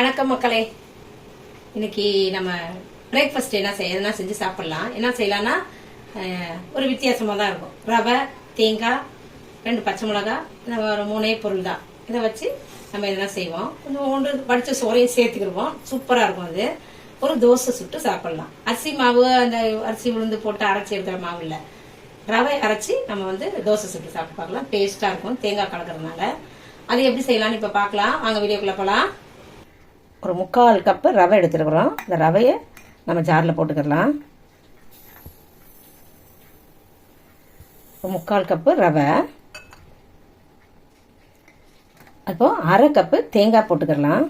வணக்கம் மக்களே. இன்னைக்கு நம்ம பிரேக்ஃபாஸ்ட் என்ன செய்ய எதனா செஞ்சு சாப்பிடலாம் என்ன செய்யலாம்னா ஒரு வித்தியாசமாக தான் இருக்கும். ரவை தேங்காய் ரெண்டு பச்சை மிளகாய் இந்த ஒரு மூணே பொருள் தான். இதை வச்சு நம்ம எதனா செய்வோம். கொஞ்சம் ஒன்று படித்த சோறையும் சேர்த்துக்கிடுவோம். சூப்பராக இருக்கும் அது. ஒரு தோசை சுட்டு சாப்பிடலாம். அரிசி மாவு அந்த அரிசி உளுந்து போட்டு அரைச்சி எடுக்கிற மாவு இல்லை. ரவை அரைச்சி நம்ம வந்து தோசை சுட்டு சாப்பிட்டு பார்க்கலாம். டேஸ்ட்டாக இருக்கும். தேங்காய் கலக்கிறதுனால. அது எப்படி செய்யலாம்னு இப்போ பார்க்கலாம். வாங்க வீடியோக்குள்ளே போகலாம் ஒரு முக்கால் கப்பு ரவை எடுத்துருக்குறோம். இந்த ரவையை நம்ம ஜாரில் போட்டுக்கலாம் ஒரு முக்கால் கப்பு ரவை. அப்போ அரை கப்பு தேங்காய் போட்டுக்கலாம்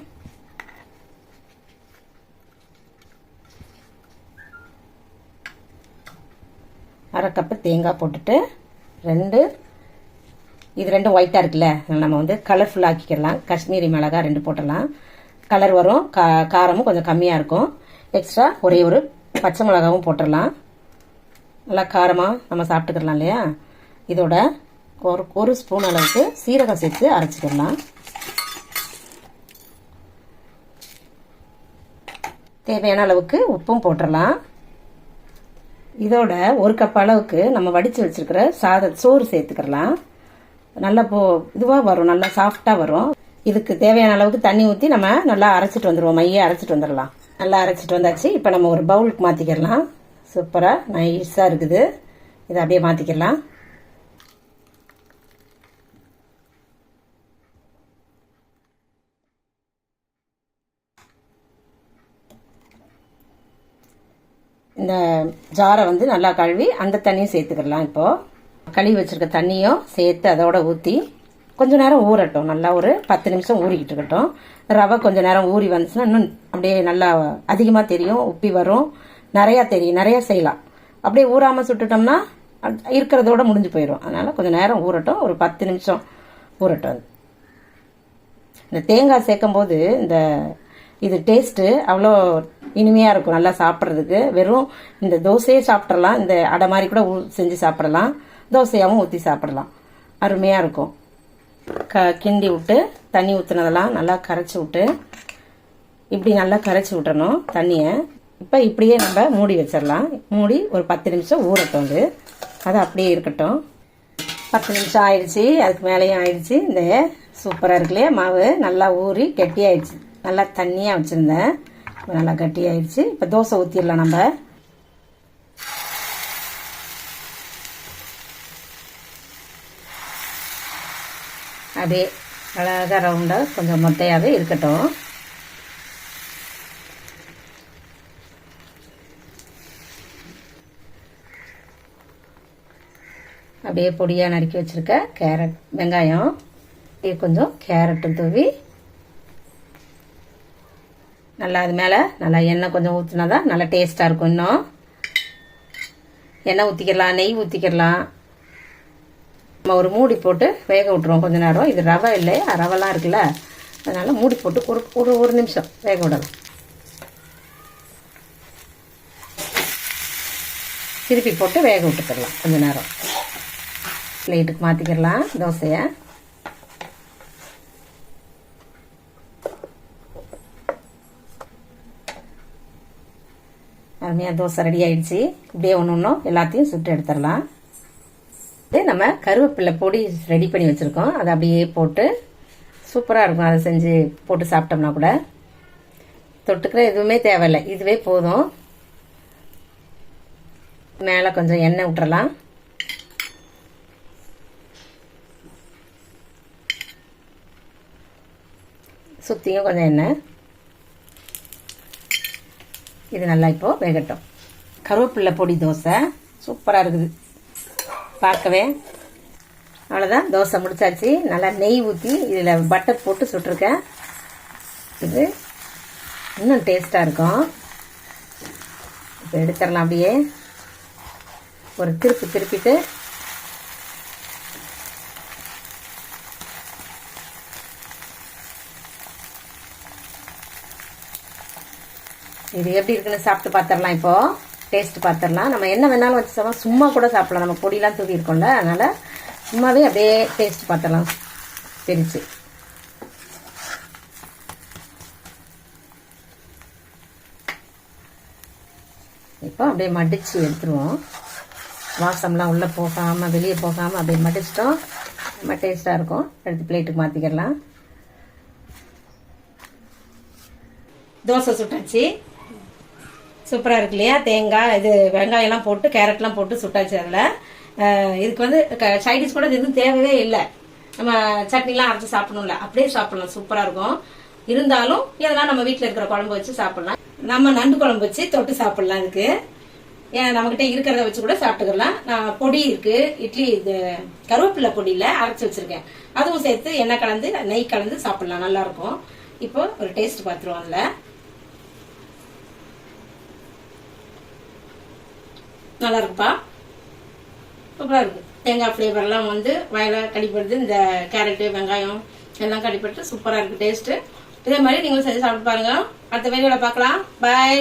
அரை கப்பு தேங்காய் போட்டுட்டு ரெண்டு இது ரெண்டும் ஒயிட்டாக இருக்குல்ல. நம்ம வந்து கலர்ஃபுல் ஆக்கிக்கலாம் காஷ்மீரி மிளகா ரெண்டு போட்டலாம் கலர் வரும். கா காரமும் கொஞ்சம் கம்மியாக இருக்கும். எக்ஸ்ட்ரா ஒரே ஒரு பச்சை மிளகாவும் போட்டுடலாம். நல்லா காரமாக நம்ம சாப்பிட்டுக்கலாம் இல்லையா? இதோட ஒரு ஒரு ஸ்பூன் அளவுக்கு சீரகம் சேர்த்து அரைச்சிக்கிடலாம் தேவையான அளவுக்கு உப்பும் போட்டுடலாம். இதோட ஒரு கப் அளவுக்கு நம்ம வடித்து வச்சிருக்கிற சாத சோறு சேர்த்துக்கிறலாம் நல்லா போ இதுவாக வரும். நல்லா சாஃப்டாக வரும். இதுக்கு தேவையான அளவுக்கு தண்ணி ஊற்றி நம்ம நல்லா அரைச்சிட்டு வந்துடுவோம் மைய அரைச்சிட்டு வந்துடலாம் நல்லா அரைச்சிட்டு வந்தாச்சு. இப்போ நம்ம ஒரு பவுலுக்கு மாற்றிக்கிடலாம் சூப்பராக நைஸாக இருக்குது. இதை அப்படியே மாற்றிக்கிடலாம் இந்த ஜாரை வந்து நல்லா கழுவி அந்த தண்ணியும் சேர்த்துக்கிடலாம் இப்போது கழுவி வச்சுருக்க தண்ணியும் சேர்த்து அதோட ஊற்றி கொஞ்சம் நேரம் ஊறட்டும். நல்லா ஒரு பத்து நிமிஷம் ஊறிக்கிட்டு இருக்கட்டும். ரவை கொஞ்சம் நேரம் ஊறி வந்துச்சுன்னா இன்னும் அப்படியே நல்லா அதிகமாக தெரியும். உப்பி வரும். நிறையா தெரியும். நிறையா செய்யலாம். அப்படியே ஊறாமல் சுட்டுட்டோம்னா இருக்கிறதோட முடிஞ்சு போயிடும் அதனால் கொஞ்சம் நேரம் ஊறட்டும். ஒரு பத்து நிமிஷம் ஊறட்டும் அது. இந்த தேங்காய் சேர்க்கும் போது இந்த இது டேஸ்ட்டு அவ்வளோ இனிமையாக இருக்கும். நல்லா சாப்பிட்றதுக்கு. வெறும் இந்த தோசையே சாப்பிட்றலாம் இந்த அடை மாதிரி கூட ஊ- செஞ்சு சாப்பிடலாம். தோசையாகவும் ஊற்றி சாப்பிடலாம். அருமையாக இருக்கும். க கிண்டி விட்டு தண்ணி ஊற்றுனதெல்லாம் நல்லா கரைச்சி விட்டு இப்படி நல்லா கரைச்சி விட்டணும் தண்ணியை. இப்போ இப்படியே நம்ம மூடி வச்சிடலாம். மூடி ஒரு பத்து நிமிஷம் ஊறட்டும் அது. அது அப்படியே இருக்கட்டும். பத்து நிமிஷம் ஆயிடுச்சு. அதுக்கு மேலேயும் ஆயிடுச்சு. இந்த சூப்பராக இருக்கு இல்லையா? மாவு நல்லா ஊறி கெட்டியாயிடுச்சு. நல்லா தண்ணியாக வச்சுருந்தேன். நல்லா கட்டியாயிடுச்சு. இப்போ தோசை ஊற்றிடலாம் நம்ம. அப்படியே அழகாக ரவுண்டாக கொஞ்சம் மொட்டையாகவே இருக்கட்டும். அப்படியே பொடியாக நறுக்கி வச்சுருக்க கேரட் வெங்காயம். அப்படியே கொஞ்சம் கேரட்டும் தூவி நல்லா அது மேலே நல்லா எண்ணெய் கொஞ்சம் ஊற்றினா தான் நல்லா டேஸ்ட்டாக இருக்கும் இன்னும். எண்ணெய் ஊற்றிக்கலாம் நெய் ஊற்றிக்கிடலாம் நம்ம ஒரு மூடி போட்டு வேக விட்ருவோம் கொஞ்ச நேரம். இது ரவை இல்லையா ரவைலாம் இருக்குல்ல அதனால் மூடி போட்டு ஒரு ஒரு ஒரு நிமிஷம் வேக விடலாம். திருப்பி போட்டு வேக விட்டுக்கிடலாம் கொஞ்ச நேரம். பிளேட்டுக்கு மாற்றிக்கிடலாம் தோசையை. அருமையாக தோசை ரெடி ஆகிடுச்சி இப்படியே ஒன்று ஒன்றும் எல்லாத்தையும் சுட்டு எடுத்துடலாம். நம்ம கருவேப்பிலை பொடி ரெடி பண்ணி வச்சுருக்கோம். அதை அப்படியே போட்டு சூப்பராக இருக்கும். அதை செஞ்சு போட்டு சாப்பிட்டோம்னா கூட. தொட்டுக்கிற எதுவுமே தேவையில்லை. இதுவே போதும். மேலே கொஞ்சம் எண்ணெய் விட்டுறலாம் சுற்றியும் கொஞ்சம் எண்ணெய். இது நல்லா இப்போது வேகட்டும். கருவேப்பிலை பொடி தோசை. சூப்பராக இருக்குது. பார்க்கவே. அவ்வளோதான் தோசை முடிச்சாச்சு. நல்லா நெய் ஊற்றி இதில் பட்டர் போட்டு சுட்டிருக்கேன். இது இன்னும் டேஸ்ட்டாக இருக்கும். இப்போ எடுத்துடலாம் அப்படியே. ஒரு திருப்பு திருப்பிட்டு. இது எப்படி இருக்குன்னு சாப்பிட்டு பார்த்துடலாம் இப்போது டேஸ்ட் பார்த்துடலாம். நம்ம என்ன வேணாலும் வச்சு சாப்பிடலாம். சும்மா கூட சாப்பிடலாம். நம்ம பொடியெலாம் தூவி இருக்கோம்ல அதனால் சும்மாவே அப்படியே டேஸ்ட் பார்த்துடலாம். பிரித்து இப்போ அப்படியே மடித்து எடுத்துருவோம். வாசம்லாம் உள்ளே போகாமல் வெளியே போகாமல் அப்படியே மடிச்சிட்டோம். நம்ம டேஸ்ட்டாக இருக்கும். எடுத்து பிளேட்டுக்கு மாற்றிக்கிடலாம் தோசை சுட்டாச்சு. சூப்பராக இருக்கு இல்லையா? தேங்காய் இது வெங்காயம்லாம் போட்டு கேரட்லாம் போட்டு சுட்டாச்சு அதில். இதுக்கு வந்து சைடிஷ் கூட எதுவும் தேவையே இல்லை. நம்ம சட்னிலாம் அரைச்சி சாப்பிடணும்ல. அப்படியே சாப்பிடலாம். சூப்பராக இருக்கும். இருந்தாலும் இதெல்லாம் நம்ம வீட்டில் இருக்கிற குழம்பு வச்சு சாப்பிடலாம். நம்ம நண்டு குழம்பு வச்சு தொட்டு சாப்பிடலாம் இதுக்கு. ஏன் நம்மகிட்ட இருக்கிறத வச்சு கூட சாப்பிட்டுக்கலாம். நான் பொடி இருக்கு. இட்லி இது கருவேப்பிலை பொடியில் அரைச்சி வச்சிருக்கேன். அதுவும் சேர்த்து எண்ணெய் கலந்து நெய் கலந்து சாப்பிடலாம். நல்லா இருக்கும். இப்போ ஒரு டேஸ்ட் பார்த்துருவோம்ல நல்லா இருக்குப்பா சூப்பராக இருக்கு தேங்காய் ஃப்ளேவர்லாம் வந்து வயல கடிப்படுது இந்த கேரட்டு வெங்காயம் எல்லாம் கடிப்பட்டு சூப்பராக இருக்குது டேஸ்ட்டு இதே மாதிரி நீங்களும் செஞ்சு சாப்பிட்டு பாருங்க. அடுத்த வீடியோவில் பார்க்கலாம் பாய்